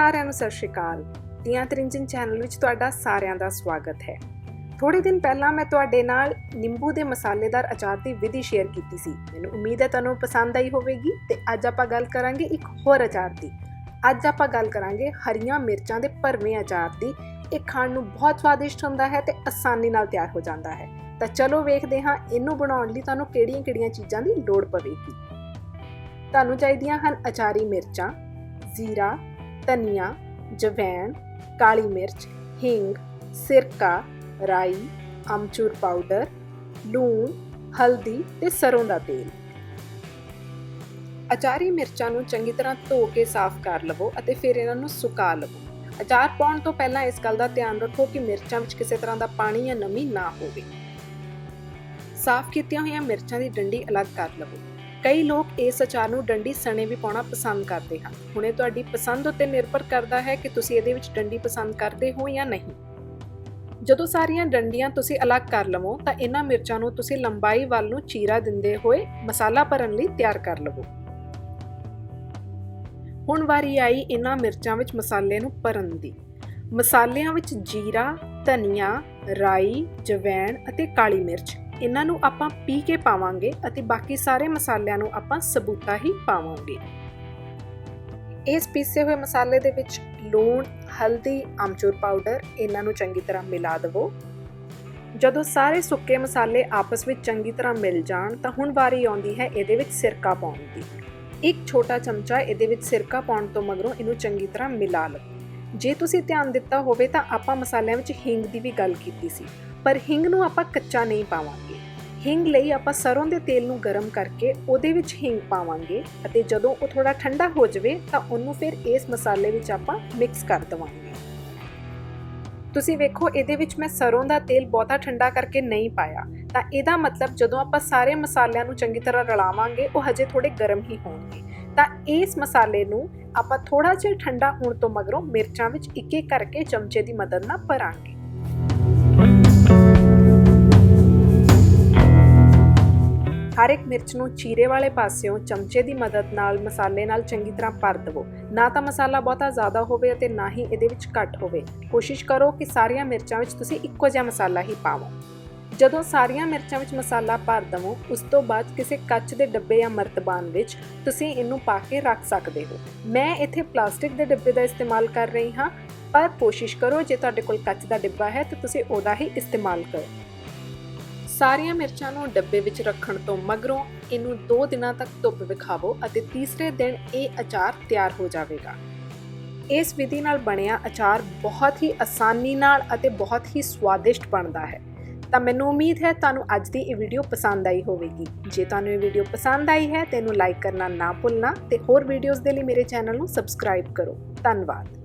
ਸਾਰਿਆਂ ਨੂੰ ਸਤਿ ਸ਼੍ਰੀ ਅਕਾਲ। ਤੀਆਂ ਤਰਿੰਜਨ ਚੈਨਲ ਵਿੱਚ ਤੁਹਾਡਾ ਸਾਰਿਆਂ ਦਾ ਸਵਾਗਤ ਹੈ। ਥੋੜੇ ਦਿਨ ਪਹਿਲਾਂ ਮੈਂ ਤੁਹਾਡੇ ਨਾਲ ਨਿੰਬੂ ਦੇ ਮਸਾਲੇਦਾਰ ਅਚਾਰ ਦੀ ਵਿਧੀ ਸ਼ੇਅਰ ਕੀਤੀ ਸੀ। ਮੈਨੂੰ ਉਮੀਦ ਹੈ ਤੁਹਾਨੂੰ ਪਸੰਦ ਆਈ ਹੋਵੇਗੀ ਤੇ ਅੱਜ ਆਪਾਂ ਗੱਲ ਕਰਾਂਗੇ ਇੱਕ ਹੋਰ ਅਚਾਰ ਦੀ। ਅੱਜ ਆਪਾਂ ਗੱਲ ਕਰਾਂਗੇ ਹਰੀਆਂ ਮਿਰਚਾਂ ਦੇ ਭਰਵੇਂ ਅਚਾਰ ਦੀ। ਇਹ ਖਾਣ ਨੂੰ ਬਹੁਤ ਸਵਾਦਿਸ਼ਟ ਹੁੰਦਾ ਹੈ ਤੇ ਆਸਾਨੀ ਨਾਲ ਤਿਆਰ ਹੋ ਜਾਂਦਾ ਹੈ। ਤਾਂ ਚਲੋ ਵੇਖਦੇ ਹਾਂ ਇਹਨੂੰ ਬਣਾਉਣ ਲਈ ਤੁਹਾਨੂੰ ਕਿਹੜੀਆਂ-ਕਿਹੜੀਆਂ ਚੀਜ਼ਾਂ ਦੀ ਲੋੜ ਪਵੇਗੀ। ਤੁਹਾਨੂੰ ਚਾਹੀਦੀਆਂ ਹਨ ਅਚਾਰੀ ਮਿਰਚਾਂ, ਜ਼ੀਰਾ ਧਨੀਆ, ਜਵੈਣ, ਕਾਲੀ ਮਿਰਚ, ਹਿੰਗ, ਸਿਰਕਾ, ਰਾਈ, ਅਮਚੂਰ ਪਾਊਡਰ, ਲੂਣ, ਹਲਦੀ ਤੇ ਸਰੋਂ ਦਾ ਤੇਲ। ਅਚਾਰੀ ਮਿਰਚਾਂ ਨੂੰ ਚੰਗੀ ਤਰ੍ਹਾਂ ਧੋ ਕੇ ਸਾਫ਼ ਕਰ ਲਵੋ ਅਤੇ ਫਿਰ ਇਹਨਾਂ ਨੂੰ ਸੁਕਾ ਲਵੋ। ਅਚਾਰ ਪਾਉਣ ਤੋਂ ਪਹਿਲਾਂ ਇਸ ਗੱਲ ਦਾ ਧਿਆਨ ਰੱਖੋ ਕਿ ਮਿਰਚਾਂ ਵਿੱਚ ਕਿਸੇ ਤਰ੍ਹਾਂ ਦਾ ਪਾਣੀ ਜਾਂ ਨਮੀ ਨਾ ਹੋਵੇ। ਸਾਫ਼ ਕੀਤੀਆਂ ਹੋਈਆਂ ਮਿਰਚਾਂ ਦੀ ਡੰਡੀ ਅਲੱਗ ਕਰ ਲਵੋ। ਕਈ ਲੋਕ ਇਸ ਅਚਾਰ ਨੂੰ ਡੰਡੀ ਸਣੇ ਵੀ ਪਾਉਣਾ ਪਸੰਦ ਕਰਦੇ ਹਨ। ਹੁਣ ਇਹ ਤੁਹਾਡੀ ਪਸੰਦ ਉੱਤੇ ਨਿਰਭਰ ਕਰਦਾ ਹੈ ਕਿ ਤੁਸੀਂ ਇਹਦੇ ਵਿੱਚ ਡੰਡੀ ਪਸੰਦ ਕਰਦੇ ਹੋ ਜਾਂ ਨਹੀਂ। ਜਦੋਂ ਸਾਰੀਆਂ ਡੰਡੀਆਂ ਤੁਸੀਂ ਅਲੱਗ ਕਰ ਲਵੋ, ਤਾਂ ਇਹਨਾਂ ਮਿਰਚਾਂ ਨੂੰ ਤੁਸੀਂ ਲੰਬਾਈ ਵੱਲ ਨੂੰ ਚੀਰਾ ਦਿੰਦੇ ਹੋਏ ਮਸਾਲਾ ਭਰਨ ਲਈ ਤਿਆਰ ਕਰ ਲਵੋ। ਹੁਣ ਵਾਰੀ ਆਈ ਇਹਨਾਂ ਮਿਰਚਾਂ ਵਿੱਚ ਮਸਾਲੇ ਨੂੰ ਭਰਨ ਦੀ। ਮਸਾਲਿਆਂ ਵਿੱਚ ਜੀਰਾ, ਧਨੀਆ, ਰਾਈ, ਜਵੈਣ ਅਤੇ ਕਾਲੀ ਮਿਰਚ। ਇਹਨਾਂ ਨੂੰ ਆਪਾਂ ਪੀ ਕੇ ਪਾਵਾਂਗੇ ਅਤੇ ਬਾਕੀ ਸਾਰੇ ਮਸਾਲਿਆਂ ਨੂੰ ਆਪਾਂ ਸਬੂਤਾ ਹੀ ਪਾਵਾਂਗੇ। ਇਸ ਪੀਸੇ ਹੋਏ ਮਸਾਲੇ ਦੇ ਵਿੱਚ ਲੂਣ, ਹਲਦੀ, ਆਮਚੂਰ ਪਾਊਡਰ ਇਹਨਾਂ ਨੂੰ ਚੰਗੀ ਤਰ੍ਹਾਂ ਮਿਲਾ ਦਿਵੋ। ਜਦੋਂ ਸਾਰੇ ਸੁੱਕੇ ਮਸਾਲੇ ਆਪਸ ਵਿੱਚ ਚੰਗੀ ਤਰ੍ਹਾਂ ਮਿਲ ਜਾਣ ਤਾਂ ਹੁਣ ਵਾਰੀ ਆਉਂਦੀ ਹੈ ਇਹਦੇ ਵਿੱਚ ਸਿਰਕਾ ਪਾਉਣ ਦੀ। ਇੱਕ ਛੋਟਾ ਚਮਚਾ ਇਹਦੇ ਵਿੱਚ ਸਿਰਕਾ ਪਾਉਣ ਤੋਂ ਮਗਰੋਂ ਇਹਨੂੰ ਚੰਗੀ ਤਰ੍ਹਾਂ ਮਿਲਾ ਲਓ ਜੇ ਤੁਸੀਂ ਧਿਆਨ ਦਿੱਤਾ ਹੋਵੇ ਤਾਂ ਆਪਾਂ ਮਸਾਲਿਆਂ ਵਿੱਚ ਹਿੰਗ ਦੀ ਵੀ ਗੱਲ ਕੀਤੀ ਸੀ। ਪਰ ਹਿੰਗ ਨੂੰ ਆਪਾਂ ਕੱਚਾ ਨਹੀਂ ਪਾਵਾਂਗੇ। ਹਿੰਗ ਲਈ ਆਪਾਂ ਸਰੋਂ ਦੇ ਤੇਲ ਨੂੰ ਗਰਮ ਕਰਕੇ ਉਹਦੇ ਵਿੱਚ ਹਿੰਗ ਪਾਵਾਂਗੇ ਅਤੇ ਜਦੋਂ ਉਹ ਥੋੜਾ ਠੰਡਾ ਹੋ ਜਾਵੇ ਤਾਂ ਉਹਨੂੰ ਫਿਰ ਇਸ ਮਸਾਲੇ ਵਿੱਚ ਆਪਾਂ ਮਿਕਸ ਕਰ ਦਵਾਂਗੇ। ਤੁਸੀਂ ਵੇਖੋ, ਇਹਦੇ ਵਿੱਚ ਮੈਂ ਸਰੋਂ ਦਾ ਤੇਲ ਬਹੁਤਾ ਠੰਡਾ ਕਰਕੇ ਨਹੀਂ ਪਾਇਆ। ਤਾਂ ਇਹਦਾ ਮਤਲਬ ਜਦੋਂ ਆਪਾਂ ਸਾਰੇ ਮਸਾਲਿਆਂ ਨੂੰ ਚੰਗੀ ਤਰ੍ਹਾਂ ਰਲਾਵਾਂਗੇ, ਉਹ ਹਜੇ ਥੋੜੇ ਗਰਮ ਹੀ ਹੋਣਗੇ। ਤਾਂ ਇਸ ਮਸਾਲੇ ਨੂੰ ਆਪਾਂ ਥੋੜਾ ਜਿਹਾ ਠੰਡਾ ਹੋਣ ਤੋਂ ਮਗਰੋਂ ਮਿਰਚਾਂ ਵਿੱਚ ਇੱਕ ਇੱਕ ਕਰਕੇ ਚਮਚੇ ਦੀ ਮਦਦ ਨਾਲ ਭਰਾਂਗੇ। ਹਰ ਇੱਕ ਮਿਰਚ ਨੂੰ ਚੀਰੇ ਵਾਲੇ ਪਾਸਿਓਂ ਚਮਚੇ ਦੀ ਮਦਦ ਨਾਲ ਮਸਾਲੇ ਨਾਲ ਚੰਗੀ ਤਰ੍ਹਾਂ ਭਰ ਦਵੋ। ਨਾ ਤਾਂ ਮਸਾਲਾ ਬਹੁਤਾ ਜ਼ਿਆਦਾ ਹੋਵੇ ਅਤੇ ਨਾ ਹੀ ਇਹਦੇ ਵਿੱਚ ਘੱਟ ਹੋਵੇ। ਕੋਸ਼ਿਸ਼ ਕਰੋ ਕਿ ਸਾਰੀਆਂ ਮਿਰਚਾਂ ਵਿੱਚ ਤੁਸੀਂ ਇੱਕੋ ਜਿਹਾ ਮਸਾਲਾ ਹੀ ਪਾਵੋ। ਜਦੋਂ ਸਾਰੀਆਂ ਮਿਰਚਾਂ ਵਿੱਚ ਮਸਾਲਾ ਭਰ ਦਵੋ, ਉਸ ਤੋਂ ਬਾਅਦ ਕਿਸੇ ਕੱਚ ਦੇ ਡੱਬੇ ਜਾਂ ਮਰਤਬਾਨ ਵਿੱਚ ਤੁਸੀਂ ਇਹਨੂੰ ਪਾ ਕੇ ਰੱਖ ਸਕਦੇ ਹੋ। ਮੈਂ ਇੱਥੇ ਪਲਾਸਟਿਕ ਦੇ ਡੱਬੇ ਦਾ ਇਸਤੇਮਾਲ ਕਰ ਰਹੀ ਹਾਂ, ਪਰ ਕੋਸ਼ਿਸ਼ ਕਰੋ ਜੇ ਤੁਹਾਡੇ ਕੋਲ ਕੱਚ ਦਾ ਡੱਬਾ ਹੈ ਤਾਂ ਤੁਸੀਂ ਉਹਦਾ ਹੀ ਇਸਤੇਮਾਲ ਕਰੋ। ਸਾਰੀਆਂ ਮਿਰਚਾਂ ਨੂੰ ਡੱਬੇ ਵਿੱਚ ਰੱਖਣ ਤੋਂ ਮਗਰੋਂ ਇਹਨੂੰ 2 ਦਿਨਾਂ ਤੱਕ ਧੁੱਪ ਵਿਖਾਵੋ ਅਤੇ ਤੀਸਰੇ ਦਿਨ ਇਹ ਅਚਾਰ ਤਿਆਰ ਹੋ ਜਾਵੇਗਾ। ਇਸ ਵਿਧੀ ਨਾਲ ਬਣਿਆ ਅਚਾਰ ਬਹੁਤ ਹੀ ਆਸਾਨੀ ਨਾਲ ਅਤੇ ਬਹੁਤ ਹੀ ਸਵਾਦਿਸ਼ਟ ਬਣਦਾ ਹੈ। ਤਾਂ ਮੈਨੂੰ ਉਮੀਦ ਹੈ ਤੁਹਾਨੂੰ ਅੱਜ ਦੀ ਇਹ ਵੀਡੀਓ ਪਸੰਦ ਆਈ ਹੋਵੇਗੀ। ਜੇ ਤੁਹਾਨੂੰ ਇਹ ਵੀਡੀਓ ਪਸੰਦ ਆਈ ਹੈ ਤਾਂ ਇਹਨੂੰ ਲਾਈਕ ਕਰਨਾ ਨਾ ਭੁੱਲਣਾ ਤੇ ਹੋਰ ਵੀਡੀਓਜ਼ ਦੇ ਲਈ ਮੇਰੇ ਚੈਨਲ ਨੂੰ ਸਬਸਕ੍ਰਾਈਬ ਕਰੋ। ਧੰਨਵਾਦ।